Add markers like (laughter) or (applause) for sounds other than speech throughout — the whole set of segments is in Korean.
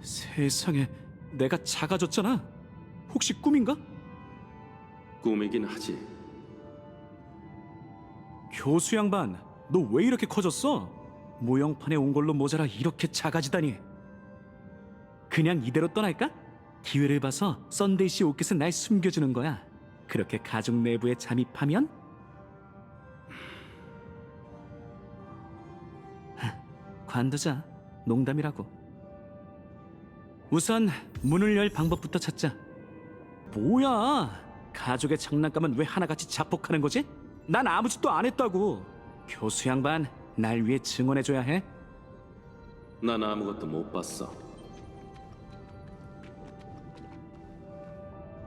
세상에, 내가 작아졌잖아. 혹시 꿈인가? 꿈이긴 하지. 교수 양반, 너 왜 이렇게 커졌어? 모형판에 온 걸로 모자라 이렇게 작아지다니. 그냥 이대로 떠날까? 기회를 봐서 썬데이 씨 옷깃에 날 숨겨주는 거야. 그렇게 가족 내부에 잠입하면? 관두자. 농담이라고. 우선 문을 열 방법부터 찾자. 뭐야? 가족의 장난감은 왜 하나같이 자폭하는 거지? 난 아무 짓도 안 했다고. 교수 양반, 날 위해 증언해줘야 해. 난 아무것도 못 봤어.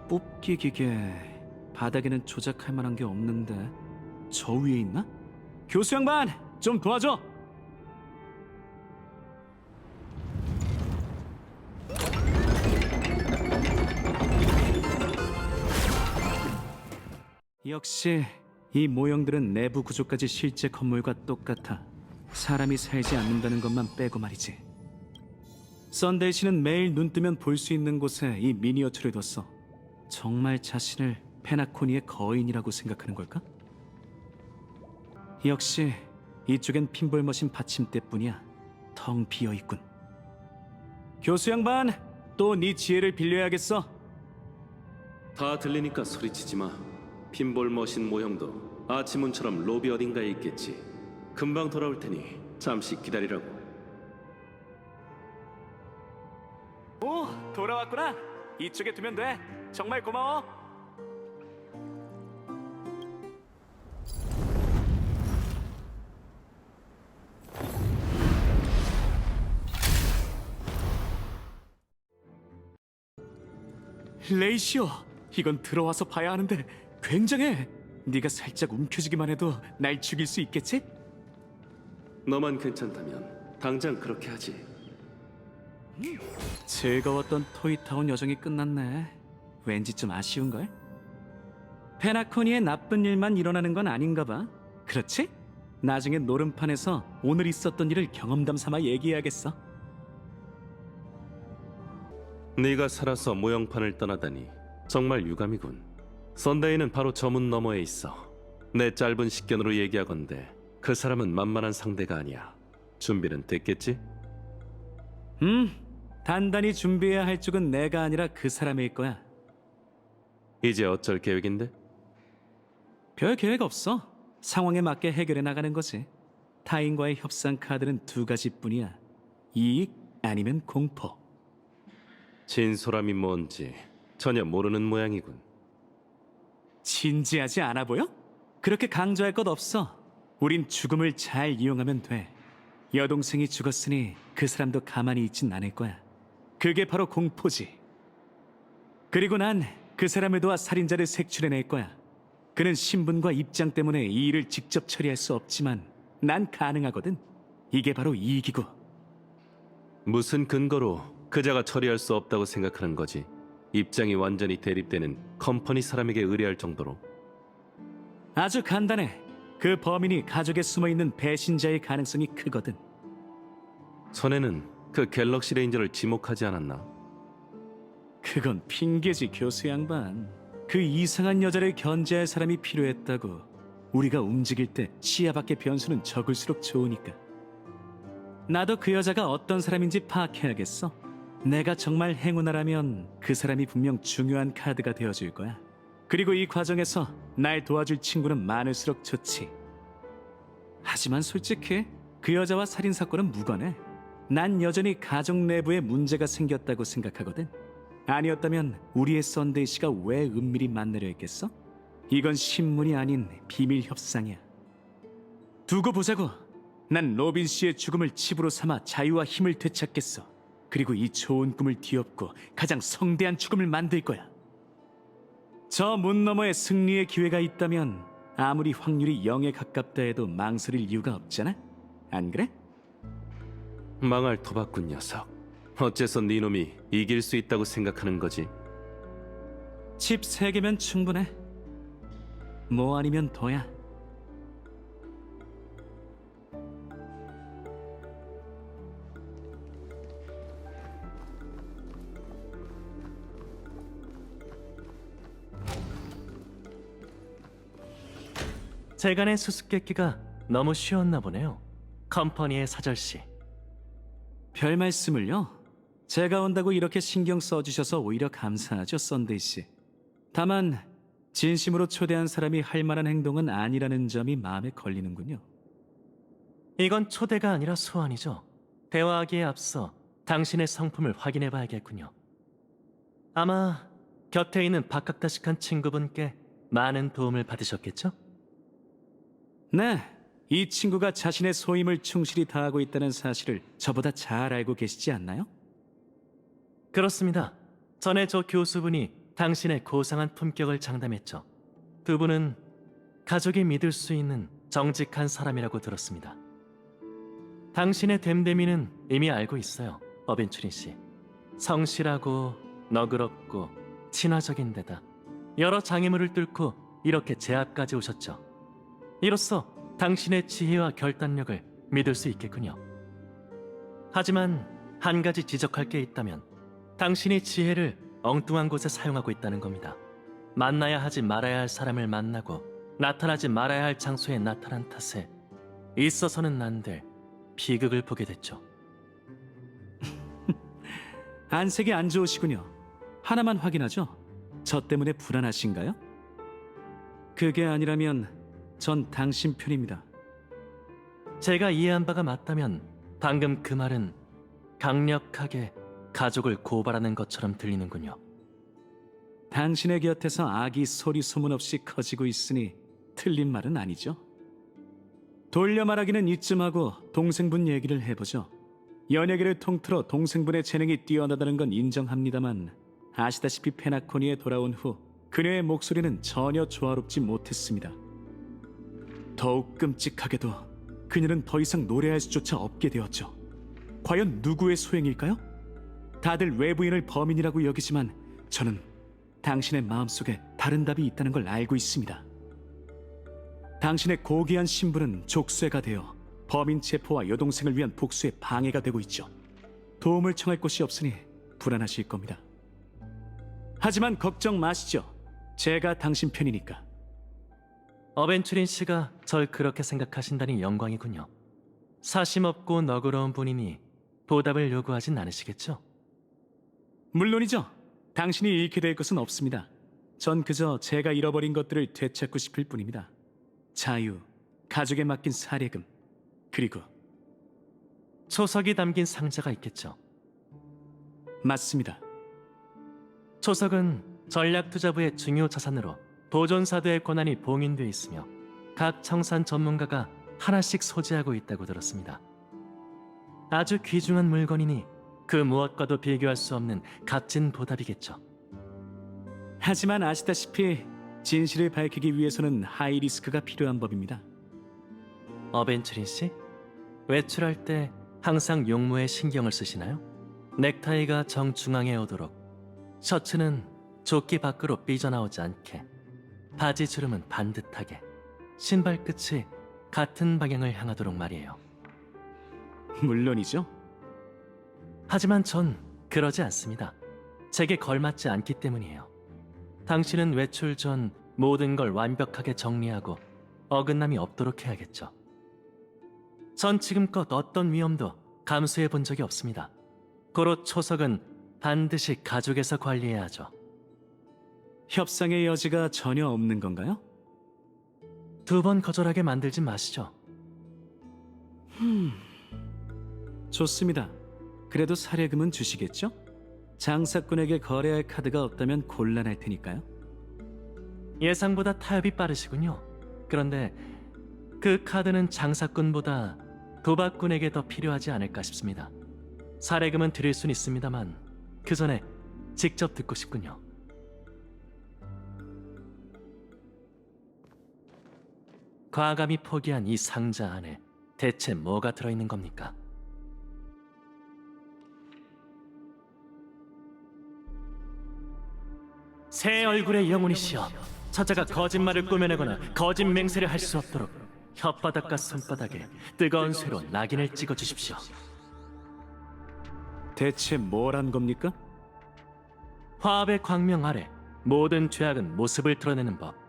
뽑기 기계 바닥에는 조작할 만한 게 없는데 저 위에 있나? 교수 양반, 좀 도와줘. 역시 이 모형들은 내부 구조까지 실제 건물과 똑같아. 사람이 살지 않는다는 것만 빼고 말이지. 썬데이 씨는 매일 눈 뜨면 볼 수 있는 곳에 이 미니어처를 뒀어. 정말 자신을 페나코니의 거인이라고 생각하는 걸까? 역시 이쪽엔 핀볼 머신 받침대뿐이야. 텅 비어 있군. 교수 양반, 또 네 지혜를 빌려야겠어. 다 들리니까 소리치지 마. 핀볼 머신 모형도 아치문처럼 로비 어딘가에 있겠지. 금방 돌아올 테니 잠시 기다리라고. 오, 돌아왔구나. 이쪽에 두면 돼. 정말 고마워. 레이시오, 이건 들어와서 봐야 하는데 굉장해. 네가 살짝 움켜쥐기만 해도 날 죽일 수 있겠지? 너만 괜찮다면 당장 그렇게 하지. 즐거웠던 토이타운 여정이 끝났네. 왠지 좀 아쉬운걸? 페나코니의 나쁜 일만 일어나는 건 아닌가 봐. 그렇지? 나중에 노름판에서 오늘 있었던 일을 경험담 삼아 얘기해야겠어. 네가 살아서 모형판을 떠나다니 정말 유감이군. 선데이는 바로 저 문 너머에 있어. 내 짧은 식견으로 얘기하건대 그 사람은 만만한 상대가 아니야. 준비는 됐겠지? 음, 단단히 준비해야 할 쪽은 내가 아니라 그 사람일 거야. 이제 어쩔 계획인데? 별 계획 없어. 상황에 맞게 해결해 나가는 거지. 타인과의 협상 카드는 두 가지뿐이야. 이익 아니면 공포. 진솔함이 뭔지 전혀 모르는 모양이군. 진지하지 않아 보여? 그렇게 강조할 것 없어. 우린 죽음을 잘 이용하면 돼. 여동생이 죽었으니 그 사람도 가만히 있진 않을 거야. 그게 바로 공포지. 그리고 난 그 사람을 도와 살인자를 색출해낼 거야. 그는 신분과 입장 때문에 이 일을 직접 처리할 수 없지만 난 가능하거든. 이게 바로 이익이고. 무슨 근거로 그자가 처리할 수 없다고 생각하는 거지? 입장이 완전히 대립되는 컴퍼니 사람에게 의뢰할 정도로 아주 간단해. 그 범인이 가족에 숨어 있는 배신자의 가능성이 크거든. 손에는 그 갤럭시 레인저를 지목하지 않았나? 그건 핑계지 교수 양반. 그 이상한 여자를 견제할 사람이 필요했다고. 우리가 움직일 때 시야 밖의 변수는 적을수록 좋으니까. 나도 그 여자가 어떤 사람인지 파악해야겠어. 내가 정말 행운아라면 그 사람이 분명 중요한 카드가 되어줄 거야. 그리고 이 과정에서 날 도와줄 친구는 많을수록 좋지. 하지만 솔직히 그 여자와 살인 사건은 무관해. 난 여전히 가족 내부에 문제가 생겼다고 생각하거든. 아니었다면 우리의 썬데이 씨가 왜 은밀히 만나려 했겠어? 이건 신문이 아닌 비밀 협상이야. 두고 보자고. 난 로빈 씨의 죽음을 칩으로 삼아 자유와 힘을 되찾겠어. 그리고 이 좋은 꿈을 뒤엎고 가장 성대한 죽음을 만들 거야. 저 문 너머에 승리의 기회가 있다면 아무리 확률이 0에 가깝다 해도 망설일 이유가 없잖아? 안 그래? 망할 도박꾼 녀석 어째서 네 놈이 이길 수 있다고 생각하는 거지? 칩 3개면 충분해. 뭐 아니면 더야. 재간의 수수께끼가 너무 쉬웠나 보네요. 컴퍼니의 사절 씨. 별 말씀을요. 제가 온다고 이렇게 신경 써주셔서 오히려 감사하죠, 썬데이 씨. 다만 진심으로 초대한 사람이 할 만한 행동은 아니라는 점이 마음에 걸리는군요. 이건 초대가 아니라 소환이죠. 대화하기에 앞서 당신의 성품을 확인해 봐야겠군요. 아마 곁에 있는 박학다식한 친구분께 많은 도움을 받으셨겠죠? 네, 이 친구가 자신의 소임을 충실히 다하고 있다는 사실을 저보다 잘 알고 계시지 않나요? 그렇습니다. 전에 저 교수분이 당신의 고상한 품격을 장담했죠. 두 분은 가족이 믿을 수 있는 정직한 사람이라고 들었습니다. 당신의 됨됨이는 이미 알고 있어요, 어벤추린 씨. 성실하고 너그럽고 친화적인 데다 여러 장애물을 뚫고 이렇게 제 앞까지 오셨죠. 이로써 당신의 지혜와 결단력을 믿을 수 있겠군요. 하지만 한 가지 지적할 게 있다면 당신이 지혜를 엉뚱한 곳에 사용하고 있다는 겁니다. 만나야 하지 말아야 할 사람을 만나고 나타나지 말아야 할 장소에 나타난 탓에 있어서는 안될 비극을 보게 됐죠. (laughs) 안색이 안 좋으시군요. 하나만 확인하죠. 저 때문에 불안하신가요? 그게 아니라면 전 당신 편입니다. 제가 이해한 바가 맞다면 방금 그 말은 강력하게 가족을 고발하는 것처럼 들리는군요. 당신의 곁에서 악이 소리 소문 없이 커지고 있으니 틀린 말은 아니죠. 돌려 말하기는 이쯤 하고 동생분 얘기를 해보죠. 연예계를 통틀어 동생분의 재능이 뛰어나다는 건 인정합니다만 아시다시피 페나코니에 돌아온 후 그녀의 목소리는 전혀 조화롭지 못했습니다. 더욱 끔찍하게도 그녀는 더 이상 노래할 수조차 없게 되었죠. 과연 누구의 소행일까요? 다들 외부인을 범인이라고 여기지만 저는 당신의 마음속에 다른 답이 있다는 걸 알고 있습니다. 당신의 고귀한 신분은 족쇄가 되어 범인 체포와 여동생을 위한 복수에 방해가 되고 있죠. 도움을 청할 곳이 없으니 불안하실 겁니다. 하지만 걱정 마시죠. 제가 당신 편이니까. 어벤추린 씨가 절 그렇게 생각하신다니 영광이군요. 사심 없고 너그러운 분이니 보답을 요구하진 않으시겠죠? 물론이죠. 당신이 잃게 될 것은 없습니다. 전 그저 제가 잃어버린 것들을 되찾고 싶을 뿐입니다. 자유, 가족에 맡긴 사례금, 그리고 초석이 담긴 상자가 있겠죠. 맞습니다. 초석은 전략투자부의 중요 자산으로 보존사도의 권한이 봉인돼 있으며 각 청산 전문가가 하나씩 소지하고 있다고 들었습니다. 아주 귀중한 물건이니 그 무엇과도 비교할 수 없는 값진 보답이겠죠. 하지만 아시다시피 진실을 밝히기 위해서는 하이 리스크가 필요한 법입니다. 어벤츠린 씨, 외출할 때 항상 용모에 신경을 쓰시나요? 넥타이가 정중앙에 오도록, 셔츠는 조끼 밖으로 삐져나오지 않게, 바지 주름은 반듯하게, 신발 끝이 같은 방향을 향하도록 말이에요. 물론이죠. 하지만 전 그러지 않습니다. 제게 걸맞지 않기 때문이에요. 당신은 외출 전 모든 걸 완벽하게 정리하고 어긋남이 없도록 해야겠죠. 전 지금껏 어떤 위험도 감수해 본 적이 없습니다. 고로 초석은 반드시 가족에서 관리해야 하죠. 협상의 여지가 전혀 없는 건가요? 두 번 거절하게 만들지 마시죠. 좋습니다. 그래도 사례금은 주시겠죠? 장사꾼에게 거래할 카드가 없다면 곤란할 테니까요. 예상보다 타협이 빠르시군요. 그런데 그 카드는 장사꾼보다 도박꾼에게 더 필요하지 않을까 싶습니다. 사례금은 드릴 순 있습니다만 그 전에 직접 듣고 싶군요. 과감히 포기한 이 상자 안에 대체 뭐가 들어있는 겁니까? 새 얼굴의 영혼이시여 저자가 거짓말을 꾸며내거나 거짓 맹세를 할 수 없도록 혓바닥과 손바닥에 뜨거운 쇠로 낙인을 찍어 주십시오. 대체 뭘한 겁니까? 화합의 광명 아래 모든 죄악은 모습을 드러내는 법.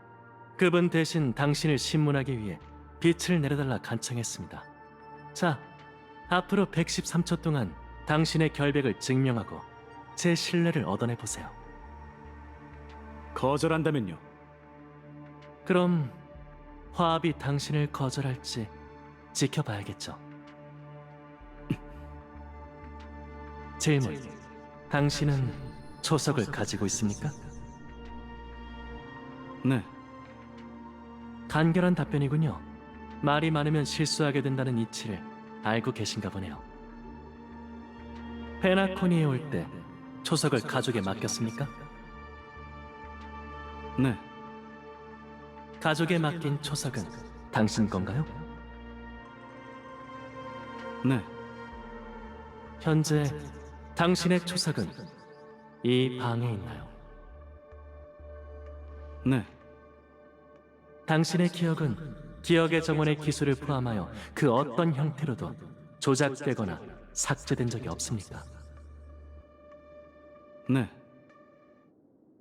그분 대신 당신을 신문하기 위해 빛을 내려달라 간청했습니다. 자, 앞으로 113초 동안 당신의 결백을 증명하고 제 신뢰를 얻어내 보세요. 거절한다면요. 그럼 화합이 당신을 거절할지 지켜봐야겠죠. 질문. 당신은 초석을 가지고 있습니까? 네, 간결한 답변이군요. 말이 많으면 실수하게 된다는 이치를 알고 계신가 보네요. 페나코니에 올 때 초석을 가족에 맡겼습니까? 네, 가족에 맡긴 초석은 당신 건가요? 네. 현재 당신의 초석은 이 방에 있나요? 네, 당신의 기억은 기억의 정원의 기술을 포함하여 그 어떤 형태로도 조작되거나 삭제된 적이 없습니까? 네.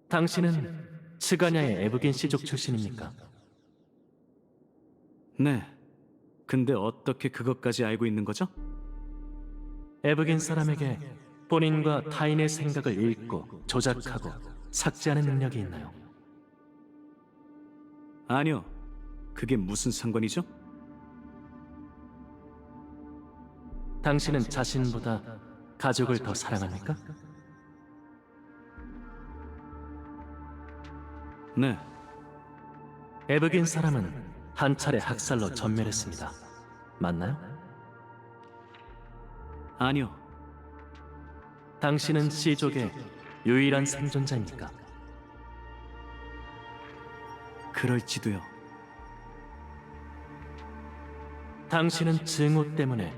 당신은 스가냐의 에브긴 씨족 출신입니까? 네. 근데 어떻게 그것까지 알고 있는 거죠? 에브긴 사람에게 본인과 타인의 생각을 읽고 조작하고 삭제하는 능력이 있나요? 아니요. 그게 무슨 상관이죠? 당신은 자신보다 가족을 더 사랑합니까? 네, 에브긴 사람은 한 차례 학살로 전멸했습니다. 맞나요? 아니요. 당신은 씨족의 유일한 생존자입니까? 그럴지도요. 당신은 증오 때문에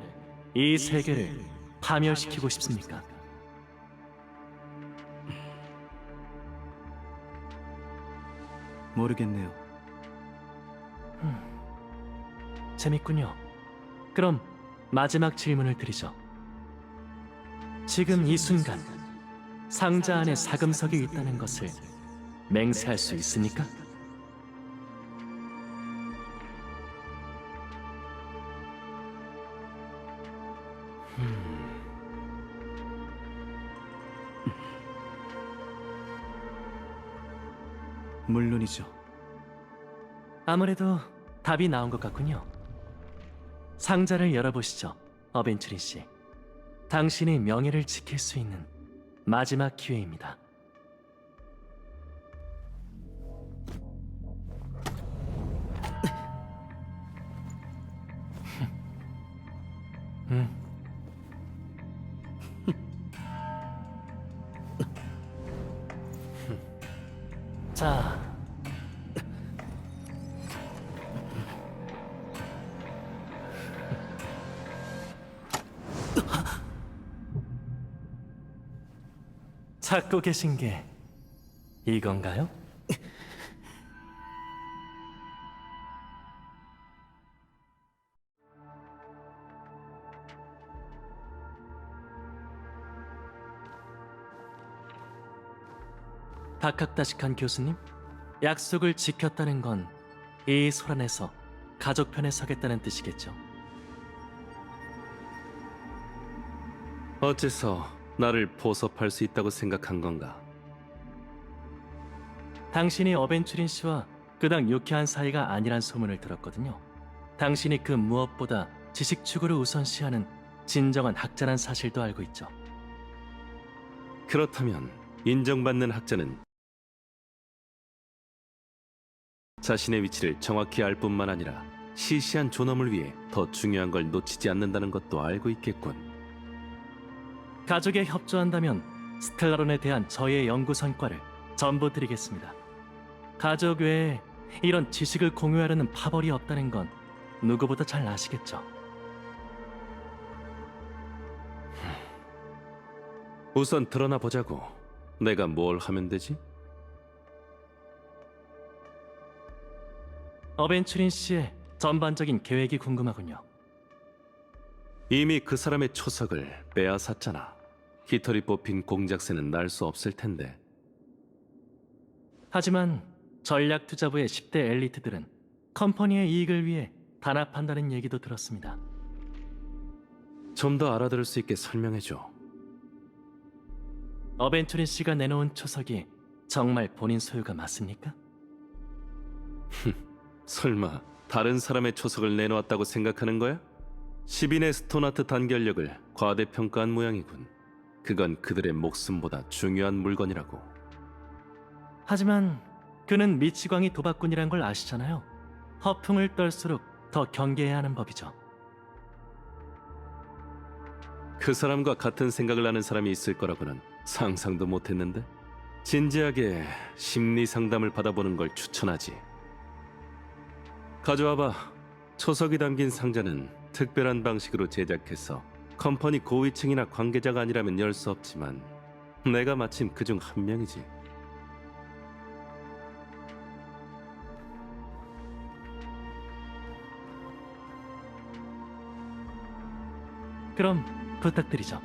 이 세계를 파멸시키고 싶습니까? 모르겠네요. 재밌군요. 그럼 마지막 질문을 드리죠. 지금 이 순간 상자 안에 사금석이 있다는 것을 맹세할 수 있습니까? 물론이죠. 아무래도 답이 나온 것 같군요. 상자를 열어보시죠, 어벤츄린 씨. 당신의 명예를 지킬 수 있는 마지막 기회입니다. 계신 게 이건가요? 박학다식한 교수님, 약속을 지켰다는 건 이 소란에서 가족 편에 서겠다는 뜻이겠죠. 어째서 나를 포섭할 수 있다고 생각한 건가? 당신이 어벤츄린 씨와 그닥 유쾌한 사이가 아니란 소문을 들었거든요. 당신이 그 무엇보다 지식 추구를 우선시하는 진정한 학자란 사실도 알고 있죠. 그렇다면 인정받는 학자는 자신의 위치를 정확히 알 뿐만 아니라 시시한 존엄을 위해 더 중요한 걸 놓치지 않는다는 것도 알고 있겠군. 가족에 협조한다면 스텔라론에 대한 저의 연구 성과를 전부 드리겠습니다. 가족 외에 이런 지식을 공유하려는 파벌이 없다는 건 누구보다 잘 아시겠죠. 우선 드러나 보자고. 내가 뭘 하면 되지? 어벤츄린 씨의 전반적인 계획이 궁금하군요. 이미 그 사람의 초석을 빼앗았잖아. 깃털이 뽑힌 공작새는 날 수 없을 텐데. 하지만 전략 투자부의 10대 엘리트들은 컴퍼니의 이익을 위해 단합한다는 얘기도 들었습니다. 좀 더 알아들을 수 있게 설명해줘. 어벤투린 씨가 내놓은 초석이 정말 본인 소유가 맞습니까? 설마 다른 사람의 초석을 내놓았다고 생각하는 거야? 10인의 스토나트 단결력을 과대평가한 모양이군. 그건 그들의 목숨보다 중요한 물건이라고. 하지만 그는 미치광이 도박꾼이란 걸 아시잖아요. 허풍을 떨수록 더 경계해야 하는 법이죠. 그 사람과 같은 생각을 하는 사람이 있을 거라고는 상상도 못했는데 진지하게 심리 상담을 받아보는 걸 추천하지. 가져와봐. 초석이 담긴 상자는 특별한 방식으로 제작해서 컴퍼니 고위층이나 관계자가 아니라면 열 수 없지만 내가 마침 그 중 한 명이지. 그럼 부탁드리죠.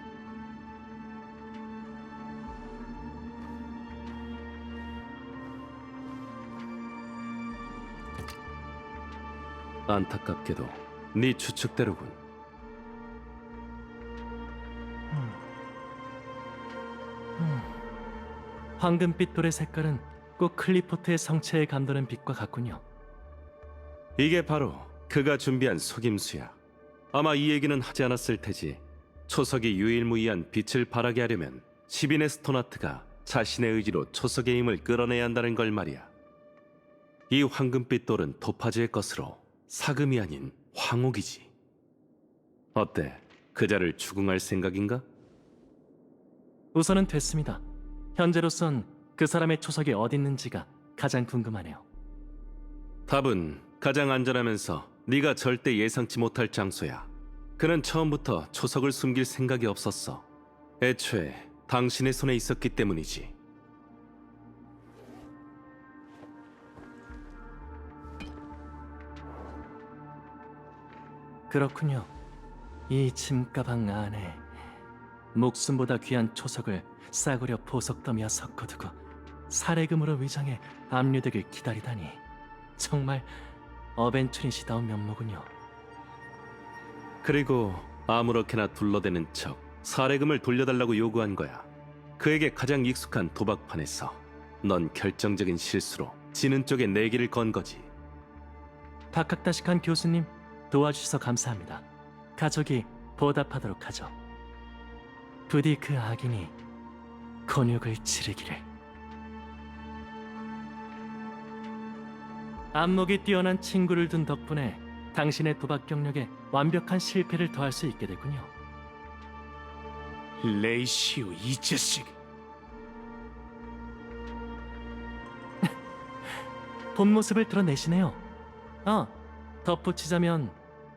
안타깝게도 네 추측대로군. 황금빛 돌의 색깔은 꼭 클리포트의 성체에 감도는 빛과 같군요. 이게 바로 그가 준비한 속임수야. 아마 이 얘기는 하지 않았을 테지. 초석이 유일무이한 빛을 발하게 하려면 10인의 스토나트가 자신의 의지로 초석의 힘을 끌어내야 한다는 걸 말이야. 이 황금빛 돌은 토파즈의 것으로 사금이 아닌 황옥이지. 어때? 그자를 추궁할 생각인가? 우선은 됐습니다. 현재로선 그 사람의 초석이 어디 있는지가 가장 궁금하네요. 답은 가장 안전하면서 네가 절대 예상치 못할 장소야. 그는 처음부터 초석을 숨길 생각이 없었어. 애초에 당신의 손에 있었기 때문이지. 그렇군요. 이 짐가방 안에 목숨보다 귀한 초석을 싸구려 보석더미와 섞어두고 사례금으로 위장해 압류되길 기다리다니 정말 어벤투린시다운 면모군요. 그리고 아무렇게나 둘러대는 척 사례금을 돌려달라고 요구한 거야. 그에게 가장 익숙한 도박판에서 넌 결정적인 실수로 지는 쪽에 내기를 건 거지. 박학다식한 교수님 도와주셔서 감사합니다. 가족이 보답하도록 하죠. 부디 그 악인이 곤욕을 치르기를. 안목이 뛰어난 친구를 둔 덕분에 당신의 도박 경력에 완벽한 실패를 더할 수 있게 됐군요. 레이시오 이 자식. (laughs) 본 모습을 드러내시네요. 아, 덧붙이자면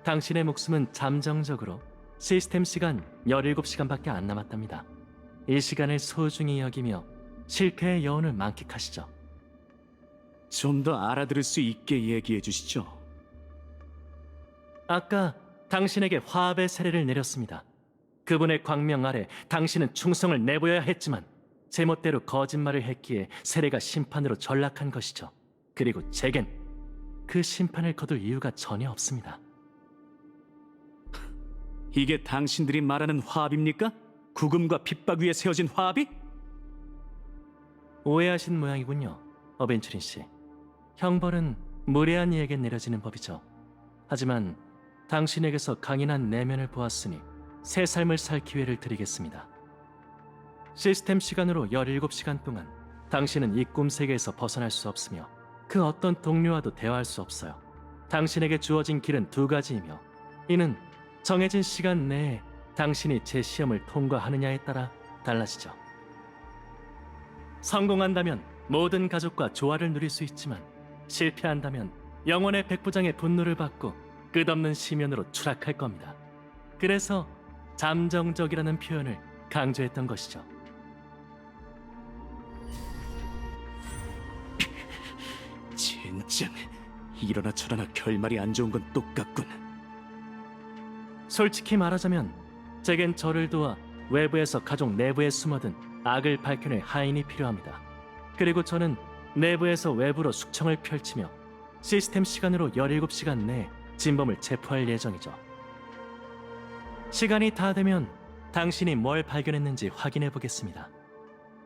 당신의 목숨은 잠정적으로 시스템 시간 17시간밖에 안 남았답니다. 이 시간을 소중히 여기며 실패의 여운을 만끽하시죠. 좀 더 알아들을 수 있게 얘기해 주시죠. 아까 당신에게 화합의 세례를 내렸습니다. 그분의 광명 아래 당신은 충성을 내보여야 했지만 제멋대로 거짓말을 했기에 세례가 심판으로 전락한 것이죠. 그리고 제겐 그 심판을 거둘 이유가 전혀 없습니다. 이게 당신들이 말하는 화합입니까? 구금과 핍박 위에 세워진 화합이? 오해하신 모양이군요, 어벤츄린 씨. 형벌은 무례한 이에게 내려지는 법이죠. 하지만 당신에게서 강인한 내면을 보았으니 새 삶을 살 기회를 드리겠습니다. 시스템 시간으로 17시간 동안 당신은 이 꿈 세계에서 벗어날 수 없으며 그 어떤 동료와도 대화할 수 없어요. 당신에게 주어진 길은 두 가지이며 이는 정해진 시간 내에 당신이 제 시험을 통과하느냐에 따라 달라지죠. 성공한다면 모든 가족과 조화를 누릴 수 있지만 실패한다면 영원의 백부장의 분노를 받고 끝없는 시면으로 추락할 겁니다. 그래서 잠정적이라는 표현을 강조했던 것이죠. (laughs) 젠장. 이러나 저러나 결말이 안 좋은 건 똑같군. 솔직히 말하자면 제겐 저를 도와 외부에서 가족 내부에 숨어든 악을 밝혀낼 하인이 필요합니다. 그리고 저는 내부에서 외부로 숙청을 펼치며 시스템 시간으로 17시간 내에 진범을 체포할 예정이죠. 시간이 다 되면 당신이 뭘 발견했는지 확인해 보겠습니다.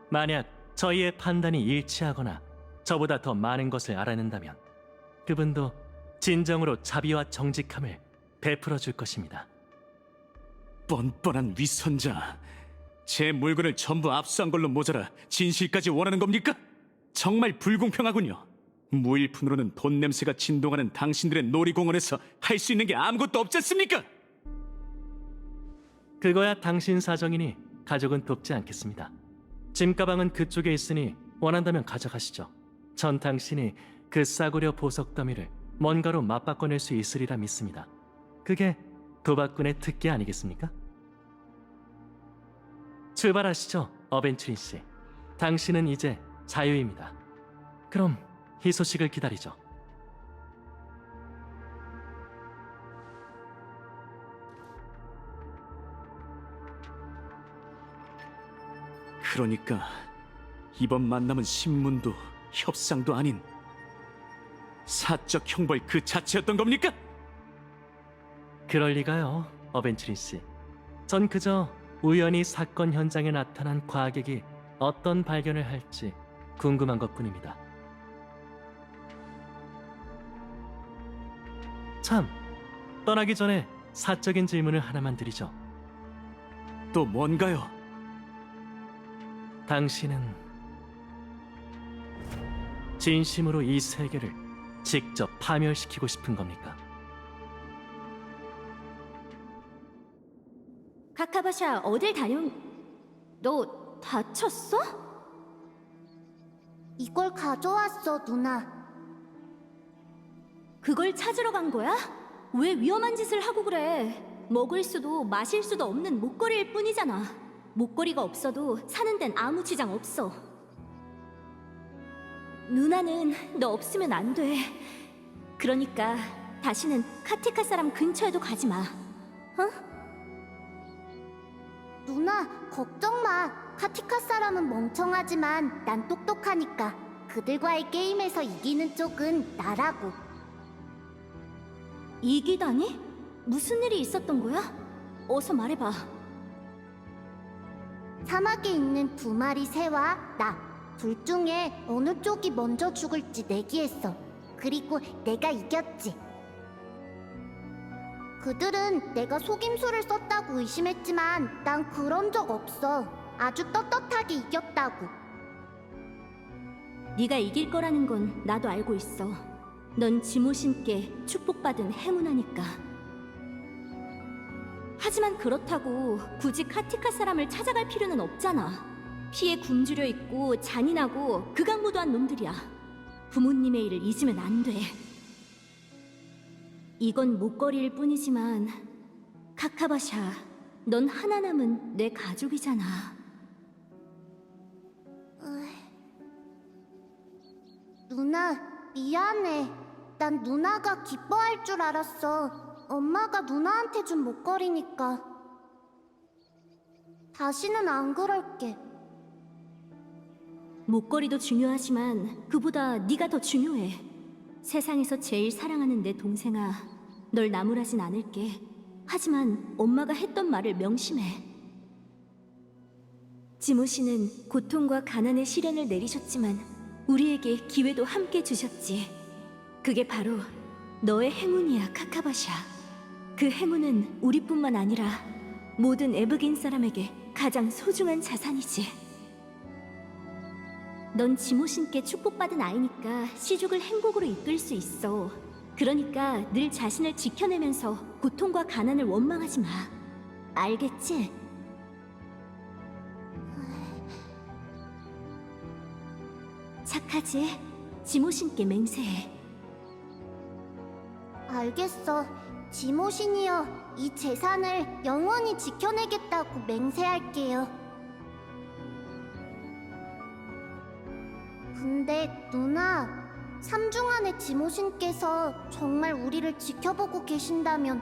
만약 저희의 판단이 일치하거나 저보다 더 많은 것을 알아낸다면 그분도 진정으로 자비와 정직함을 베풀어 줄 것입니다. 뻔뻔한 위선자. 제 물건을 전부 압수한 걸로 모자라 진실까지 원하는 겁니까? 정말 불공평하군요. 무일푼으로는 돈 냄새가 진동하는 당신들의 놀이공원에서 할 수 있는 게 아무것도 없지 않습니까? 그거야 당신 사정이니 가족은 돕지 않겠습니다. 짐 가방은 그쪽에 있으니 원한다면 가져가시죠. 전 당신이 그 싸구려 보석 더미를 뭔가로 맞바꿔낼 수 있으리라 믿습니다. 그게 도박꾼의 특기 아니겠습니까? 출발하시죠, 어벤츄린 씨. 당신은 이제 자유입니다. 그럼 이 소식을 기다리죠. 그러니까 이번 만남은 신문도 협상도 아닌 사적 형벌 그 자체였던 겁니까? 그럴 리가요, 어벤츄린 씨. 전 그저 우연히 사건 현장에 나타난 과객이 어떤 발견을 할지 궁금한 것 뿐입니다. 참, 떠나기 전에 사적인 질문을 하나만 드리죠. 또 뭔가요? 당신은 진심으로 이 세계를 직접 파멸시키고 싶은 겁니까? 카카바샤 어딜 다녀온... 너 다쳤어? 이걸 가져왔어, 누나. 그걸 찾으러 간 거야? 왜 위험한 짓을 하고 그래? 먹을 수도 마실 수도 없는 목걸이일 뿐이잖아. 목걸이가 없어도 사는 데는 아무 지장 없어. 누나는 너 없으면 안 돼. 그러니까 다시는 카티카 사람 근처에도 가지 마. 누나, 걱정 마. 카티카 사람은 멍청하지만 난 똑똑하니까. 그들과의 게임에서 이기는 쪽은 나라고. 이기다니? 무슨 일이 있었던 거야? 어서 말해봐. 사막에 있는 두 마리 새와 나. 둘 중에 어느 쪽이 먼저 죽을지 내기했어. 그리고 내가 이겼지. 그들은 내가 속임수를 썼다고 의심했지만 난 그런 적 없어. 아주 떳떳하게 이겼다고. 네가 이길 거라는 건 나도 알고 있어. 넌 지모신께 축복받은 행운하니까. 하지만 그렇다고 굳이 카티카 사람을 찾아갈 필요는 없잖아. 피에 굶주려 있고 잔인하고 극악무도한 놈들이야. 부모님의 일을 잊으면 안 돼. 이건 목걸이일 뿐이지만 카카바샤, 넌 하나 남은 내 가족이잖아. 누나, 미안해. 난 누나가 기뻐할 줄 알았어. 엄마가 누나한테 준 목걸이니까. 다시는 안 그럴게. 목걸이도 중요하지만 그보다 네가 더 중요해. 세상에서 제일 사랑하는 내 동생아, 널 나무라진 않을게. 하지만 엄마가 했던 말을 명심해. 지모 씨는 고통과 가난의 시련을 내리셨지만 우리에게 기회도 함께 주셨지. 그게 바로 너의 행운이야, 카카바샤. 그 행운은 우리뿐만 아니라 모든 에브긴 사람에게 가장 소중한 자산이지. 넌 지모신께 축복받은 아이니까 시족을 행복으로 이끌 수 있어. 그러니까 늘 자신을 지켜내면서 고통과 가난을 원망하지 마. 알겠지? 착하지? 지모신께 맹세해. 알겠어. 지모신이여, 이 재산을 영원히 지켜내겠다고 맹세할게요. 근데 누나, 삼중안의 지모신께서 정말 우리를 지켜보고 계신다면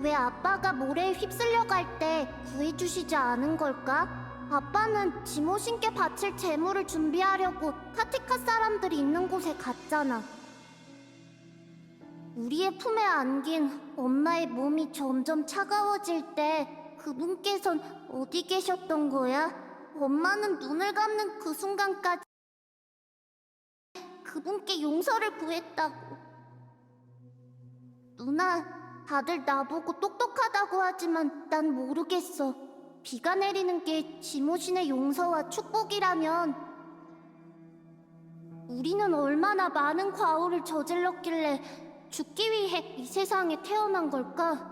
왜 아빠가 모래에 휩쓸려 갈 때 구해주시지 않은 걸까? 아빠는 지모신께 바칠 재물을 준비하려고 카티카 사람들이 있는 곳에 갔잖아. 우리의 품에 안긴 엄마의 몸이 점점 차가워질 때 그분께선 어디 계셨던 거야? 엄마는 눈을 감는 그 순간까지 그분께 용서를 구했다고. 누나, 다들 나보고 똑똑하다고 하지만 난 모르겠어. 비가 내리는 게 지모신의 용서와 축복이라면 우리는 얼마나 많은 과오를 저질렀길래 죽기 위해 이 세상에 태어난 걸까?